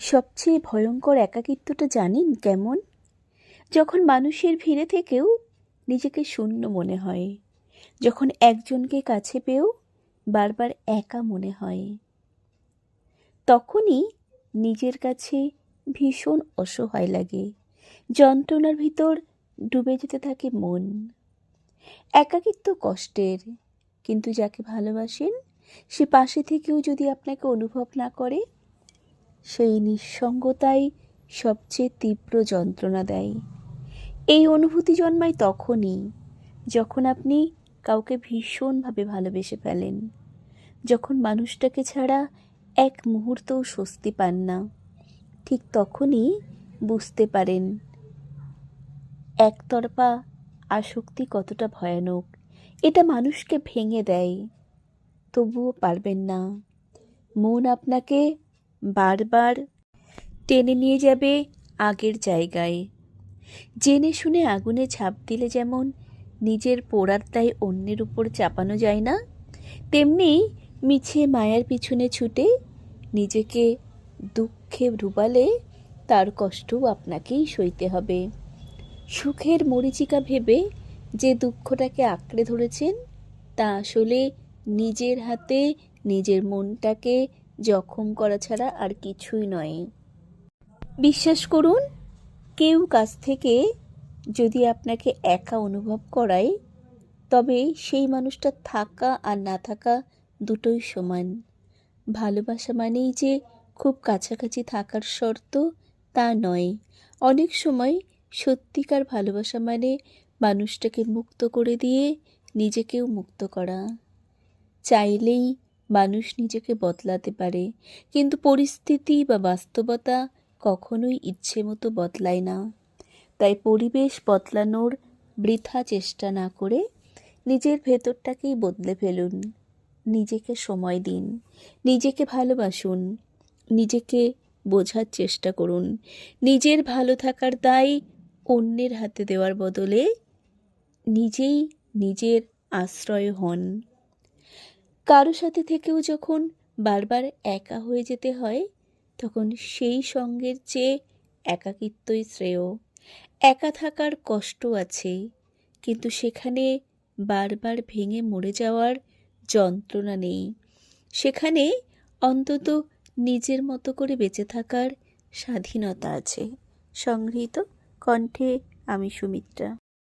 সবচেয়ে ভয়ঙ্কর একাকিত্বটা জানেন কেমন? যখন মানুষের ভিড়ে থেকেও নিজেকে শূন্য মনে হয়। যখন একজনকে কাছে পেয়েও বারবার একা মনে হয়। তখনই নিজের কাছে ভীষণ অসহায় লাগে। যন্ত্রণার ভিতর ডুবে যেতে থাকে মন। একাকিত্ব কষ্টের, কিন্তু যাকে ভালোবাসেন, সে পাশে থেকেও যদি আপনাকে অনুভব না করে সেই নিঃসঙ্গতাই সবচেয়ে তীব্র যন্ত্রণা দেয়। এই অনুভূতি জন্মায় তখনই যখন আপনি কাউকে ভীষণভাবে ভালোবেসে ফেলেন, যখন মানুষটাকে ছাড়া এক মুহূর্তও স্বস্তি পান না। ঠিক তখনই বুঝতে পারেন, একতরফা আসক্তি কতটা ভয়ানক। এটা মানুষকে ভেঙে দেয়, তবুও পারবেন না। মন আপনাকে বারবার টেনে নিয়ে যাবে আগের জায়গায়। জেনে শুনে আগুনে ঝাঁপ দিলে যেমন নিজের পোড়ার দায় অন্যের উপর চাপানো যায় না, তেমনি মিছে মায়ার পিছনে ছুটে নিজেকে দুঃখে ডুবালে তার কষ্টও আপনাকেই সইতে হবে। সুখের মরিচিকা ভেবে যে দুঃখটাকে আঁকড়ে ধরেছেন, তা আসলে নিজের হাতে, নিজের মনটাকে জখম করা ছাড়া আর কিছুই নয়। বিশ্বাস করুন, কেউ কাছ থেকে যদি আপনাকে একা অনুভব করায়, তবে সেই মানুষটা থাকা আর না থাকা দুটোই সমান। ভালোবাসা মানেই যে খুব কাছাকাছি থাকার শর্ত তা নয়। অনেক সময় সত্যিকার ভালোবাসা মানে মানুষটাকে মুক্ত করে দিয়ে নিজেকেও মুক্ত করা। চাইলেই মানুষ নিজেকে বদলাতে পারে, কিন্তু পরিস্থিতি বা বাস্তবতা কখনোই ইচ্ছে মতো বদলায় না। তাই পরিবেশ বদলানোর বৃথা চেষ্টা না করে নিজের ভেতরটাকেই বদলে ফেলুন। নিজেকে সময় দিন, নিজেকে ভালোবাসুন, নিজেকে বোঝার চেষ্টা করুন। নিজের ভালো থাকার দায় অন্যের হাতে দেওয়ার বদলে নিজেই নিজের আশ্রয় হন। কারও সাথে থেকেও যখন বারবার একা হয়ে যেতে হয়, তখন সেই সঙ্গের চেয়ে একাকিত্বই শ্রেয়। একা থাকার কষ্ট আছে, কিন্তু সেখানে বারবার ভেঙে মরে যাওয়ার যন্ত্রণা নেই। সেখানে অন্তত নিজের মতো করে বেঁচে থাকার স্বাধীনতা আছে। সংগৃহীত কণ্ঠে আমি সুমিত্রা।